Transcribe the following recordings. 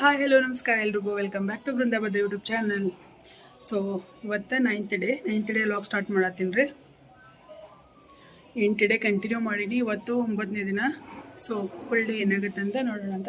Hi hello ನಮಸ್ಕಾರ ಎಲ್ರಿಗೂ. Welcome back to ಬೃಂದಾಬದ ಯೂಟ್ಯೂಬ್ ಚಾನಲ್ ಸೊ ಇವತ್ತು ninth day ninth day log start ಮಾಡತ್ತೀನಿ ರೀ. ಎಂಟು ಡೇ ಕಂಟಿನ್ಯೂ ಮಾಡೀನಿ. ಇವತ್ತು ಒಂಬತ್ತನೇ ದಿನ. ಸೊ ಫುಲ್ ಡೇ ಏನಾಗುತ್ತೆ ಅಂತ ನೋಡೋಣ ಅಂತ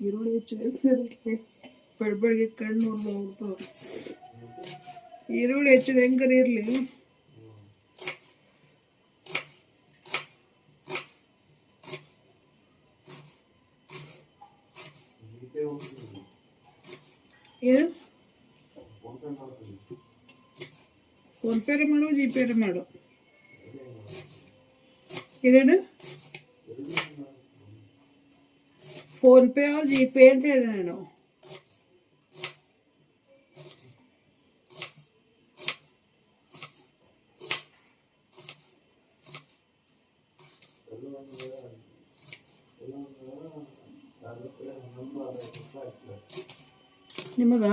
ಈರುಳ್ಳಿ ಹೆಚ್ಚಿದೆ ಬಡಬಡಿಗೆ ಕಣ್ಣು ನೋಡ್ತಾವ ಈರುಳ್ಳಿ ಹೆಚ್ಚಿದ ಹೆಂಗಾರ ಇರಲಿ? ಫೋನ್ಪೇರೆ ಮಾಡು ಜಿಪೇರೆ ಮಾಡು. ಇದೇನು? ಫೋನ್ಪೇ ಜಿ ಜಿಪೇ ಅಂತ ಹೇಳಿದೆ ನಾನು. ನಿಮಗ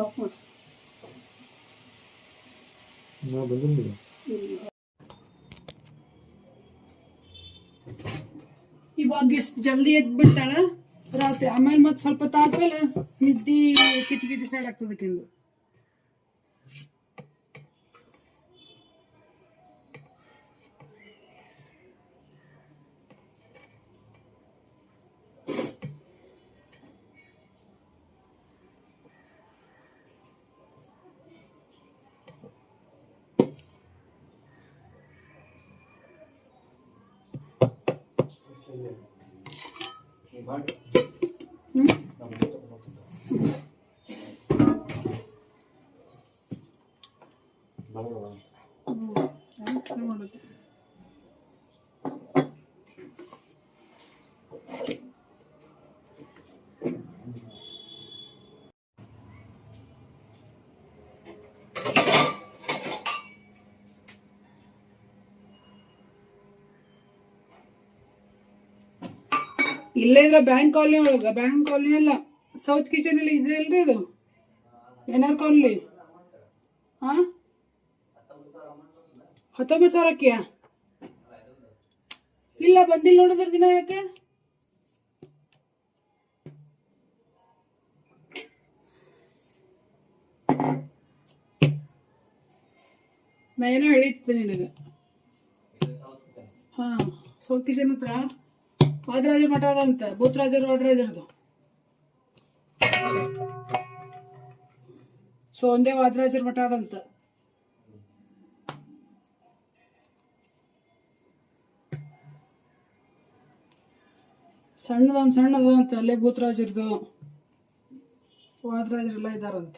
ಬಾಫ್ ಮಾಡು ನಾ ಬಂದಿಲ್ಲ ಇವಾಗ ಎಷ್ಟು ಜಲ್ದಿ ಎದ್ದು ಬಿಡ್ತಾಳ ರಾತ್ರಿ ಆಮೇಲೆ ಮತ್ತೆ ಸ್ವಲ್ಪ ತಾದ್ಮೇಲೆ ನಿದ್ದಿ ಕಿಟಿ ಕಿಟಿ ಸ್ಟಾರ್ಟ್ ಆಗ್ತದೆ ಕೆಂದು ನೀವು ಮಾಡಿ ಹ್ಞೂ ನಮ್ಮ ಜೊತೆ ಹೋಗ್ತಿದ್ದ ಬರೋಣ ಹ್ಞೂ ಮಾಡೋದು ಇಲ್ಲೇ ಇದ್ರ ಬ್ಯಾಂಕ್ ಕಾಲನಿ ಒಳಗೆ ಬ್ಯಾಂಕ್ ಕಾಲನಿ ಅಲ್ಲ. ಸೌತ್ ಕಿಚನ್ ಅಲ್ಲಿ ಇದೆ? ಇಲ್ರಿ ಇದು ಕಾಲನಿ ಹಾ ಹತ್ತೊಂಬತ್ತು ಸಾವಿರಕ್ಕೆ ಇಲ್ಲ, ಬಂದಿಲ್ಲ ನೋಡಿದ್ರ ದಿನ ಯಾಕೆ? ನಾ ಏನೋ ಹೇಳಿದ್ದೆ ನಿನಗೆ. ಹಾ ಸೌತ್ ಕಿಚನ್ ಹತ್ರ. ವಾದರಾಜ ಮಠ ಅದಂತ ಭೂತರಾಜರು ವಾದರಾಜರದು. ಸೊ ಒಂದೇ ವಾದರಾಜರ ಮಠ ಸಣ್ಣದ ಸಣ್ಣದೊಂದು ಸಣ್ಣದು ಅಂತ, ಅಲ್ಲೇ ಭೂತರಾಜರದು ವಾದರಾಜರೆಲ್ಲ ಇದ್ದಾರಂತ.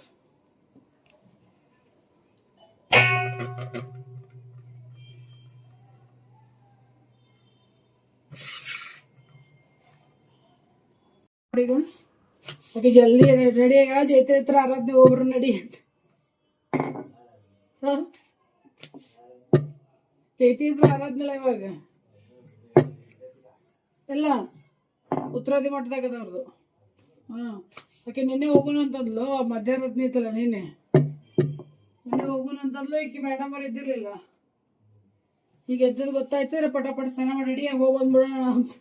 ಜಲ್ದಿ ರೆಡಿ ಆಗ ಚೈತ್ರ ಹತ್ರ ಆರಾಧನೆ ಒಬ್ರು ನಡಿ ಅಂತ. ಚೈತಿ ಹತ್ರ ಆರಾಧನೆಲ್ಲ ಇವಾಗ? ಎಲ್ಲ? ಉತ್ತರಾದಿ ಮಠದಾಗ ಅದಾವ್ರದ್ದು ಹಾಂ. ಯಾಕೆ ನಿನ್ನೆ ಹೋಗೋಣ ಅಂತಂದ್ಲು ಮಧ್ಯಾಹ್ನ ಇತ್ತಲ್ಲ ನಿನ್ನೆ. ನಿನ್ನೆ ಹೋಗೋಣ ಅಂತಂದ್ಲು, ಈಕೆ ಮೇಡಮ್ ಅವ್ರು ಇದ್ದಿರ್ಲಿಲ್ಲ ಈಗ ಎದ್ದದ್ದು ಗೊತ್ತಾಯ್ತು ಪಟ ಪಟ ಸ್ನಾನ ಮಾಡಿ ರೆಡಿ ಹೋಗಿ ಬಂದ್ಬಿಡೋಣ ಅಂತ.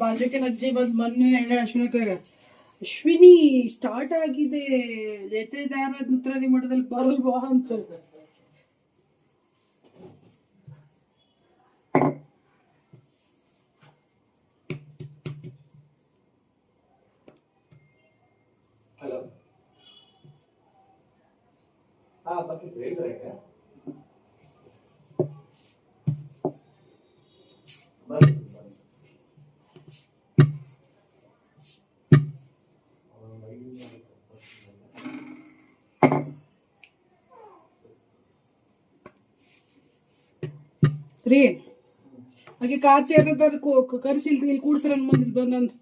ಬಾಜುಕಿನ ಅಜ್ಜಿ ಬಂದು ಮೊನ್ನೆ ಹೇಳಿ ಅಶ್ವಿನಿ ಕೈಗೆ ಅಶ್ವಿನಿ ಸ್ಟಾರ್ಟ್ ಆಗಿದೆ. ಜೈತ್ರಿ ದಾರ ಉತ್ತರಾದಿ ಮಠದಲ್ಲಿ ಬರಲ್ವಾ ಅಂತ. ಹಲೋ ಹಾ ಬರ್ತಿತ್ತು ರೀ. ಹಾಗೆ ಕಾರ್ ಚೇರ್ ಕರ್ಸಿ ಇಲ್ಲಿ ಕೂಡ್ಸ್ರ ಮುಂದೆ ಬಂದಂತ.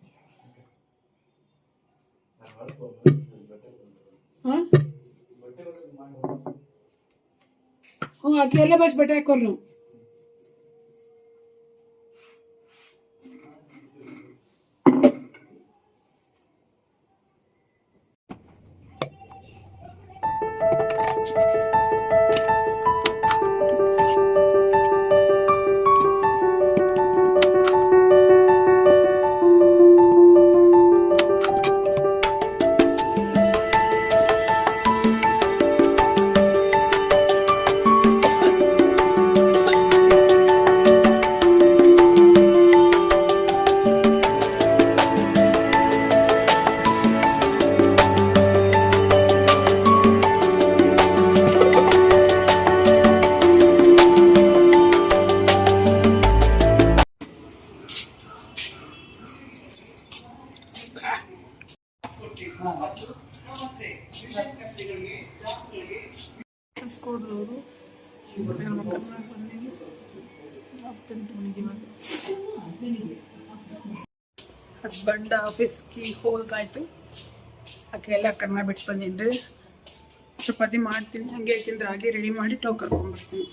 ಹ್ಞೂ, ಆಕೆ ಎಲ್ಲ ಬಸ್ ಬಟ್ಟೆ ಹಾಕೋರಿ ನೀವು. ಕಸ್ಕೊಡ್ಲವರು ಹಸ್ಬೆಂಡ್ ಆಫೀಸ್ಗೆ ಹೋಗಾಯ್ತು ಆಕೆ ಎಲ್ಲ ಕರ್ನ ಬಿಟ್ಟು ರೀ ಚಪಾತಿ ಮಾಡ್ತೀನಿ. ಹಂಗೆ ಯಾಕೆಂದ್ರೆ ಹಾಗೆ ರೆಡಿ ಮಾಡಿ ಟೋ ಕರ್ಕೊಂಡ್ಬರ್ತೀನಿ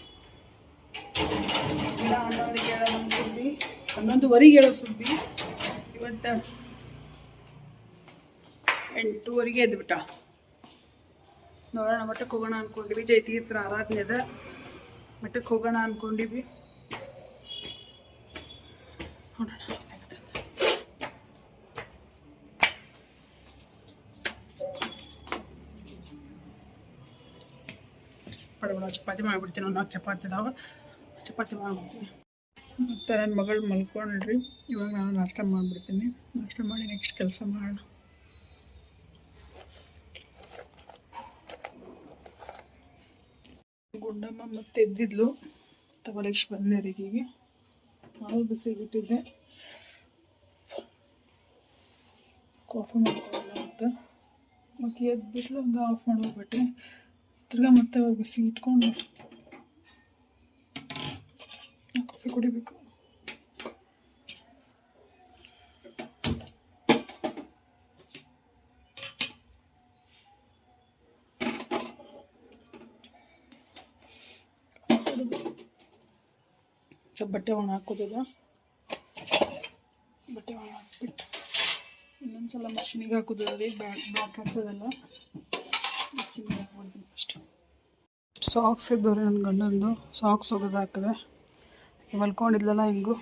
ಇಲ್ಲ ಹನ್ನೊಂದಿಗೆ ಹೇಳೋ ಸುದ್ದಿ. ಹನ್ನೊಂದುವರೆಗೆ ಹೇಳೋ ಸುಬ್ಬಿ ಇವತ್ತು ಎಂಟೂವರೆಗೆ ಎದ್ಬಿಟ್ಟ. ನೋಡೋಣ, ಮಠಕ್ಕೆ ಹೋಗೋಣ ಅನ್ಕೊಂಡಿವಿ. ಜೈತಿ ಹತ್ರ ಆರಾಧನೆ ಅದ. ಮಠಕ್ಕೆ ಹೋಗೋಣ ಅನ್ಕೊಂಡಿವಿ. ನೋಡೋಣ ಚಪಾತಿ ಮಾಡಿಬಿಡ್ತೀನಿ ನಾಲ್ಕು ಚಪಾತಿ ಇದಾವ ಚಪಾತಿ ಮಾಡ್ಬಿಡ್ತೀನಿ. ಮತ್ತು ನನ್ನ ಮಗಳು ಮಲ್ಕೊಂಡ್ರಿ. ಇವಾಗ ನಾನು ನಾಷ್ಟ ಮಾಡಿಬಿಡ್ತೀನಿ. ನಾಷ್ಟ ಮಾಡಿ ನೆಕ್ಸ್ಟ್ ಕೆಲಸ ಮಾಡೋಣ. ಮತ್ತೆ ಎದ್ದಿದ್ಲು. ತಗೊಳಕ್ಕೆ ಬಂದೆ ರೀತಿಗೆ ಹಾಲು ಬಿಸಿಗಿಟ್ಟಿದ್ದೆ ಕಾಫಿ ಮಾಡ್ಕೊಳ್ಳಲ್ಲ ಅಂತ. ಮಕ್ಕಿ ಎದ್ಬಿಟ್ಲು ಹಂಗೆ ಆಫ್ ಮಾಡಿ ಹೋಗ್ಬಿಟ್ಟೆ ತಿರ್ಗಾ ಮತ್ತೆ ಬಿಸಿ ಇಟ್ಕೊಂಡು ಕಾಫಿ ಕುಡಿಬೇಕು. ಬಟ್ಟೆ ಒಣ ಹಾಕೋದಿದೆ. ಬಟ್ಟೆ ಒಣ ಹಾಕ್ಬಿಟ್ಟು ಇನ್ನೊಂದ್ಸಲ ಮಷಿನಿಗೆ ಹಾಕೋದು ಅದೇ ಬ್ಯಾಕ್ ಬ್ಯಾಕ್ ಹಾಕೋದಲ್ಲ. ಮಷಿನಿಗೆ ಹಾಕ್ಬಿಡ್ತೀನಿ ಫಸ್ಟ್ ಸಾಕ್ಸ್ ಇದ್ದವ್ರೆ ನನ್ನ ಗಂಡಂದು. ಸಾಕ್ಸ್ ಹೋಗೋದು ಹಾಕಿದೆ. ಮಲ್ಕೊಂಡಿದ್ಲಲ್ಲ ಹಿಂಗು?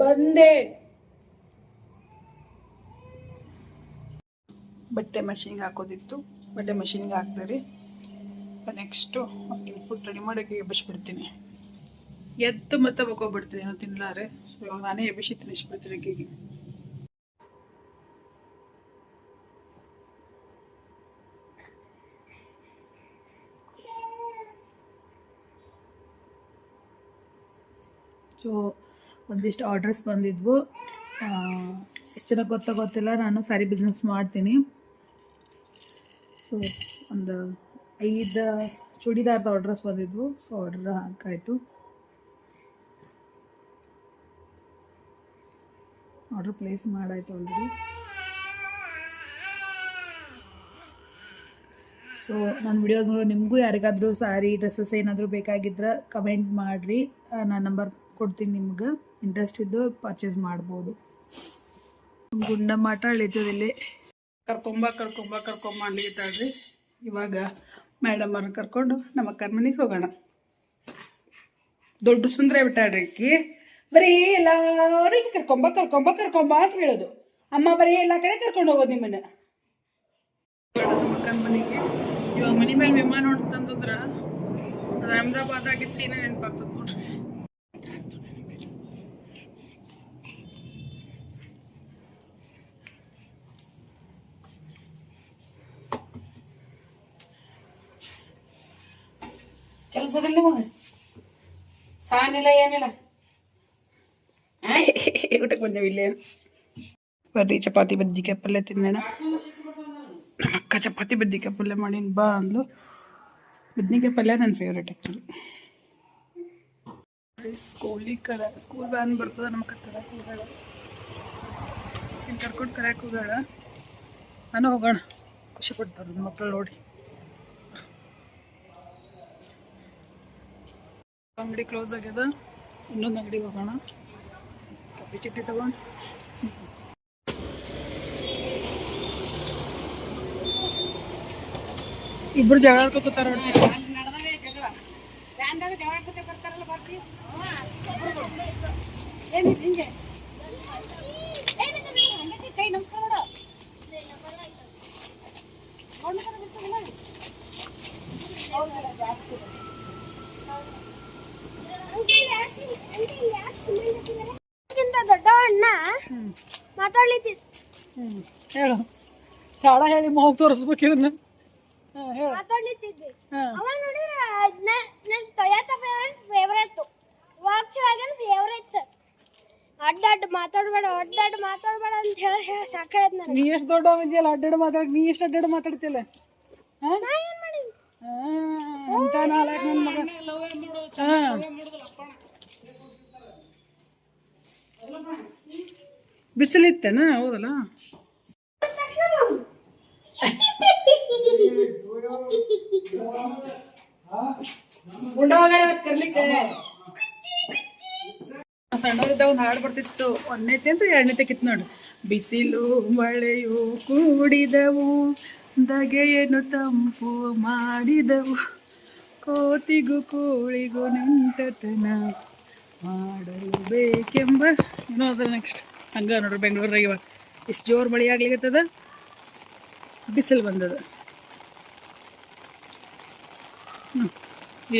ಬಂದೆ. ಬಟ್ಟೆ ಮಷಿನ್ಗೆ ಹಾಕೋದಿತ್ತು. ಬಟ್ಟೆ ಮಷಿನ್ಗೆ ಹಾಕ್ತಾರೆ ನೆಕ್ಸ್ಟು ಫುಡ್ ರೆಡಿ ಮಾಡೋಕ್ಕೆ ಎಬ್ಬಿಸ್ಬಿಡ್ತೀನಿ. ಎದ್ದು ಮತ್ತೆ ಬಗ್ಗೋಗ್ಬಿಡ್ತೀನಿ ಏನೋ ತಿನ್ಲಾರೆ. ಸೊ ಇವಾಗ ನಾನೇ ಎಬ್ಬಿಸಿ ತಿನ್ನಿಸ್ಬಿಡ್ತೀನಿ ಅಕ್ಕಿಗೆ. ಸೊ ಒಂದಿಷ್ಟು ಆರ್ಡರ್ಸ್ ಬಂದಿದ್ವು. ಎಷ್ಟು ಜನ ಗೊತ್ತಾ ಗೊತ್ತಿಲ್ಲ, ನಾನು ಸ್ಯಾರಿ ಬಿಸ್ನೆಸ್ ಮಾಡ್ತೀನಿ. ಸೊ ಒಂದು ಐದು ಚೂಡಿದಾರ್ದ ಆರ್ಡರ್ಸ್ ಬಂದಿದ್ವು. ಸೊ ಆರ್ಡರ್ ಹಾಕಾಯಿತು ಆರ್ಡರ್ ಪ್ಲೇಸ್ ಮಾಡಾಯಿತು ಆಲ್ರೆಡಿ ಸೊ ನನ್ನ ವಿಡಿಯೋಸ್ ನಿಮಗೂ ಯಾರಿಗಾದರೂ ಸ್ಯಾರಿ ಡ್ರೆಸ್ಸಸ್ ಏನಾದರೂ ಬೇಕಾಗಿದ್ರೆ ಕಮೆಂಟ್ ಮಾಡಿರಿ. ನಾನು ನಂಬರ್ ಕೊಡ್ತೀನಿ ನಿಮ್ಗೆ. ಇಂಟ್ರೆಸ್ಟ್ ಇದ್ದು ಪರ್ಚೇಸ್ ಮಾಡ್ಬೋದು. ಗುಂಡ ಮಾಟ ಇಳಿತದಿಲ್ಲಿ ಕರ್ಕೊಂಬ ಕರ್ಕೊಂಬ ಕರ್ಕೊಂಬ ಅನ್ಲಿತ್ತಾಳ್ರಿ ಇವಾಗ ಮೇಡಮ್ ಅವ್ರನ್ನ ಕರ್ಕೊಂಡು ನಮ್ಮ ಅಕ್ಕನ ಮನೆಗೆ ಹೋಗೋಣ. ದೊಡ್ಡ ಸುಂದರ ಬಿಟ್ಟಾಳ್ರಿ ಅಕ್ಕಿ. ಬರೀ ಎಲ್ಲಾರು ಕರ್ಕೊಂಬ ಕರ್ಕೊಂಬ ಕರ್ಕೊಂಬ ಅಂತ ಹೇಳೋದು. ಅಮ್ಮ ಬರೀ ಎಲ್ಲ ಕಡೆ ಕರ್ಕೊಂಡು ಹೋಗೋದು ನಿಮ್ಮನ್ನ. ನಮ್ಮ ಅಕ್ಕನ ಮನೆಗೆ ಇವಾಗ ಮನೆ ಮೇಲೆ ವಿಮಾನ ಹೊಂಟಂತಂದ್ರ ಅದು ಅಹಮದಾಬಾದ್ ಆಗಿದ್ದು ಸೀನೆ ನೆನಪಾಗ್ತದೆ ನೋಡ್ರಿ. ಕೆಲಸದಲ್ಲಿ ನಿಮಗೆ ಸಾನಿಲ್ಲ ಏನಿಲ್ಲ. ಊಟಕ್ಕೆ ಬಂದೇವಿ ಇಲ್ಲೇ. ಬರ್ರಿ, ಚಪಾತಿ ಬದ್ನಿಕಾಯಿ ಪಲ್ಯ ತಿನ್ನೋಣ. ಅಕ್ಕ, ಚಪಾತಿ ಬದ್ನಿಕಾಯಿ ಪಲ್ಯ ಮಾಡೀನಿ, ಬಾ ಅಂದ್ಲು. ಬದ್ನಿಕಾಯಿ ಪಲ್ಯ ನನ್ನ ಫೇವ್ರೇಟ್ ಆ್ಯಕ್ಚುಲಿ ಸ್ಕೂಲಿಗೆ ಕರ ಸ್ಕೂಲ್ ವ್ಯಾನ್ ಬರ್ತದೆ, ನಮ್ಮ ಕರ್ಕೊಳಕ್ಕೆ ಹೋಗೋಣ ಇನ್ನು ಕರ್ಕೊಂಡು ಕರೆಯಕ್ಕೆ ಹೋಗೋಣ ನಾನು ಹೋಗೋಣ. ಖುಷಿ ಪಡ್ತಾರೆ ಮಕ್ಕಳು ನೋಡಿ. ಅಂಗಡಿ ಕ್ಲೋಸ್ ಆಗ್ಯದ ಇನ್ನೊಂದು ಅಂಗಡಿ ಹೋಗೋಣ. ಕಾಫಿ ಚಿಟ್ಟಿ ತಗೊಂಡು. ಇಬ್ರು ಜಗಳ ಆಡ್ಕೊತ ಬರ್ತಾರಲ್ಲ ಬರ್ತಿ. ಮಾತಾಡ್ಲಿತ್ತಿದ್ ಹೇಳು. ಚಾಡ ಹೇಳಿ ಮೋಗ್ ತೋರಿಸ್ಬೇಕು ಇದನ್ನ ಹಾಂ ಹೇಳು. ಮಾತಾಡ್ಲಿತ್ತಿದ್ವಿ ಹಾಂ. ಅವ ನೋಡಿದ್ರ ನನ್ Toyota favourite favourite Volkswagen favourite ಅಡ್ಡ ಅಡ್ಡ ಮಾತಾಡಬೇಡ ಅಡ್ಡ ಅಡ್ಡ ಮಾತಾಡ್ಬೇಡ ಅಂತ ಹೇಳಿ ಹೇಳಿ ಸಾಕಾಯ್ತು ನನಗೆ. ನೀ ಎಷ್ಟು ದೊಡ್ಡ ಅಡ್ಡಡ್ ಮಾತಾಡಕ್ ನೀ ಎಷ್ಟು ಅಡ್ಡಾಡು ಮಾತಾಡ್ತಿಲ್ಲ ಹಾ? ಅಂತ ನಾಲ್ಕು ನನ್ನ ಮಗ. ಹಾಂ. ಬಿಸಿಲಿತ್ತೇನ? ಹೌದಲ್ಲ? ಸಣ್ಣವರಿದ್ದಾಗ ಒಂದು ಹಾಡು ಬರ್ತಿತ್ತು. ಒಂದನೇತೆ ಅಂತ ಎರಡನೇ ಕಿತ್ತು ನೋಡು. ಬಿಸಿಲು ಮಳೆಯು ಕೂಡಿದವು ದಗೆಯನ್ನು ತಂಪು ಮಾಡಿದವು. ಕೋತಿಗೂ ಕೋಳಿಗೂ ನೆಂಟತನ ಮಾಡಲು ಬೇಕೆಂಬ ಏನೋ ನೆಕ್ಸ್ಟ್ ಹಂಗ ನೋಡ್ರಿ ಬೆಂಗಳೂರಾಗ ಇವಾಗ ಇಷ್ಟು ಜೋರು ಮಳೆ ಆಗ್ಲಿಕತ್ತದ, ಬಿಸಿಲು ಬಂದದ.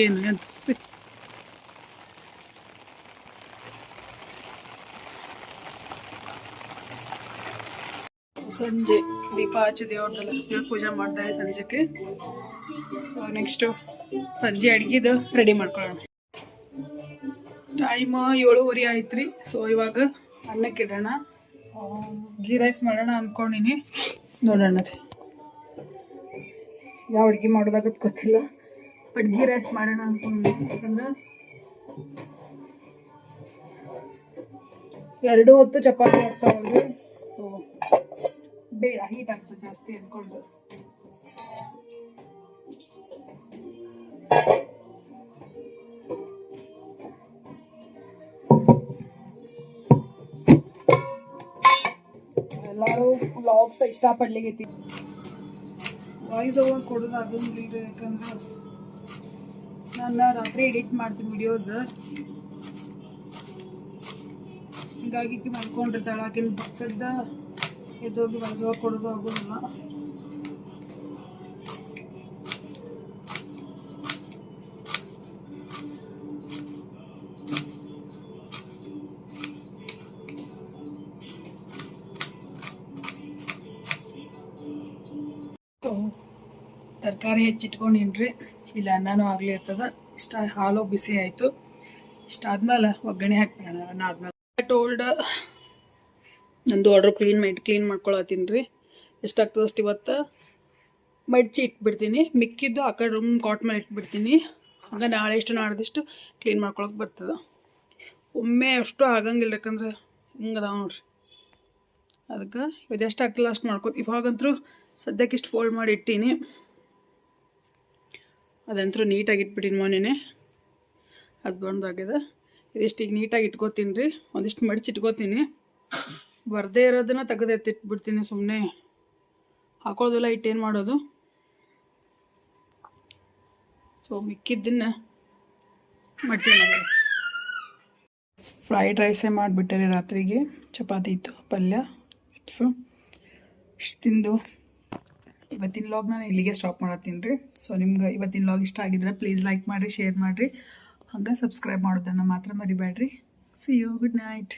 ಏನು ಸಿ. ಸಂಜೆ ದೀಪ ಹಚ್ಚಿ ದೇವ್ರದಲ್ಲ ದೇವ್ರ ಪೂಜೆ ಮಾಡ್ತಾ ಸಂಜೆಗೆ ನೆಕ್ಸ್ಟು ಸಂಜೆ ಅಡ್ಗಿದು ರೆಡಿ ಮಾಡ್ಕೊಳ್ಳೋಣ ಟೈಮ್ ಏಳುವರೆ ಆಯ್ತು ಸೊ ಇವಾಗ ಅನ್ನಕ್ಕೆ ಇಡೋಣ. ಆ, ಗೀ ರೈಸ್ ಮಾಡೋಣ ಅಂದ್ಕೊಂಡಿನಿ ನೋಡೋಣ ರೀ ಯಾವ ಅಡುಗೆ ಮಾಡೋದಾಗತ್ ಗೊತ್ತಿಲ್ಲ. ಬಟ್ ಗೀ ರೈಸ್ ಮಾಡೋಣ ಅಂದ್ಕೊಂಡಿನಿ ಯಾಕಂದ್ರೆ ಎರಡು ಹೊತ್ತು ಚಪಾತಿ ಆಗ್ತಾವಲ್ರಿ. ಸೊ ಬೇಡ ಹೀಟ್ ಆಗ್ತದೆ ಜಾಸ್ತಿ ಅಂದ್ಕೊಂಡು ಎಲ್ಲರೂ ವ್ಲಾಗ್ಸ್ ಇಷ್ಟಪಡ್ಲಿಕ್ಕೆ ವಾಯ್ಸ್ ಓವರ್ ಕೊಡೋದು ಆಗಂಗಿಲ್ಲ ಯಾಕಂದ್ರೆ ನಾನು ರಾತ್ರಿ ಎಡಿಟ್ ಮಾಡ್ತೀನಿ ವಿಡಿಯೋಸ್ ಹೀಗಾಗಿ ಈಕಿ ಮಾಡ್ಕೊಂಡಿರ್ತಾಳೆ ಆಕಿನ ಪಕ್ಕದ ಎದ್ದೋಗಿ ವಾಯ್ಸ್ ಓವರ್ ಕೊಡೋದು ಆಗೋದಿಲ್ಲ. ಹೆಚ್ಚಿಟ್ಕೊಂಡಿನ್ರಿ ಇಲ್ಲ ಅನ್ನನೂ ಆಗ್ಲಿ ಇರ್ತದ. ಇಷ್ಟ ಹಾಲು ಬಿಸಿ ಆಯಿತು. ಇಷ್ಟ ಆದ್ಮೇಲೆ ಒಗ್ಗರಣೆ ಹಾಕ್ಬಿಡೋಣ. ಅನ್ನ ಆದ್ಮೇಲೆ ಟೋಲ್ಡ್ ನಂದು ಆರ್ಡ್ರ್ ಕ್ಲೀನ್ ಮಾಡಿ ಕ್ಲೀನ್ ಮಾಡ್ಕೊಳತ್ತೀನಿ ರೀ. ಎಷ್ಟಾಗ್ತದೆ ಅಷ್ಟು ಇವತ್ತು? ಮಡ್ಚಿ ಇಟ್ಬಿಡ್ತೀನಿ. ಮಿಕ್ಕಿದ್ದು ಆ ಕಡೆ ರೂಮ್ ಕಾಟ್ ಮೇಲೆ ಇಟ್ಬಿಡ್ತೀನಿ. ಆಗ ನಾಳೆ ಇಷ್ಟು, ನಾಡ್ದಿಷ್ಟು ಕ್ಲೀನ್ ಮಾಡ್ಕೊಳಕ್ಕೆ ಬರ್ತದೆ. ಒಮ್ಮೆ ಅಷ್ಟು ಆಗಂಗಿಲ್ಲ ಯಾಕಂದ್ರೆ ಹಿಂಗದಾವ ನೋಡ್ರಿ. ಅದಕ್ಕೆ ಇವತ್ತು ಎಷ್ಟು ಆಗ್ತಿಲ್ಲ ಅಷ್ಟು ಮಾಡ್ಕೊ ಇವಾಗಂತೂ ಸದ್ಯಕ್ಕೆ ಇಷ್ಟು ಫೋಲ್ಡ್ ಮಾಡಿ ಇಟ್ಟೀನಿ. ಅದಂತರೂ ನೀಟಾಗಿ ಇಟ್ಬಿಟ್ಟಿನಿ ಮೊನ್ನೆ ಹಸ್ಬೆಂಡ್ ಆಗ್ಯದ ಇದಿಷ್ಟು ಈಗ ನೀಟಾಗಿ ಇಟ್ಕೋತೀನಿ ರೀ. ಒಂದಿಷ್ಟು ಮಡಿಚಿ ಇಟ್ಕೋತೀನಿ. ಬರದೇ ಇರೋದನ್ನ ತೆಗೆದು ಎತ್ತಿಟ್ಬಿಡ್ತೀನಿ ಸುಮ್ಮನೆ ಹಾಕೋದೆಲ್ಲ ಇಟ್ಟೇನು ಮಾಡೋದು? ಸೊ ಮಿಕ್ಕಿದ್ದನ್ನ ಮಡ್ತೀನಿ ಫ್ರೈಡ್ ರೈಸೇ ಮಾಡಿಬಿಟ್ಟೆ ರೀ ರಾತ್ರಿಗೆ. ಚಪಾತಿ ಇತ್ತು, ಪಲ್ಯ ಚಿಪ್ಸು ಇಷ್ಟು ತಿಂದು. ಇವತ್ತಿನ ಲಾಗ್ ನಾನು ಇಲ್ಲಿಗೆ ಸ್ಟಾಪ್ ಮಾಡತ್ತೀನಿ ರೀ. ಸೊ ನಿಮ್ಗೆ ಇವತ್ತಿನ ಲಾಗ್ ಇಷ್ಟ ಆಗಿದ್ರೆ ಪ್ಲೀಸ್ ಲೈಕ್ ಮಾಡಿರಿ ಶೇರ್ ಮಾಡಿರಿ. ಹಂಗೆ ಸಬ್ಸ್ಕ್ರೈಬ್ ಮಾಡೋದನ್ನು ಮಾತ್ರ ಮರಿಬೇಡ್ರಿ ಸಿ ಯು ಗುಡ್ ನೈಟ್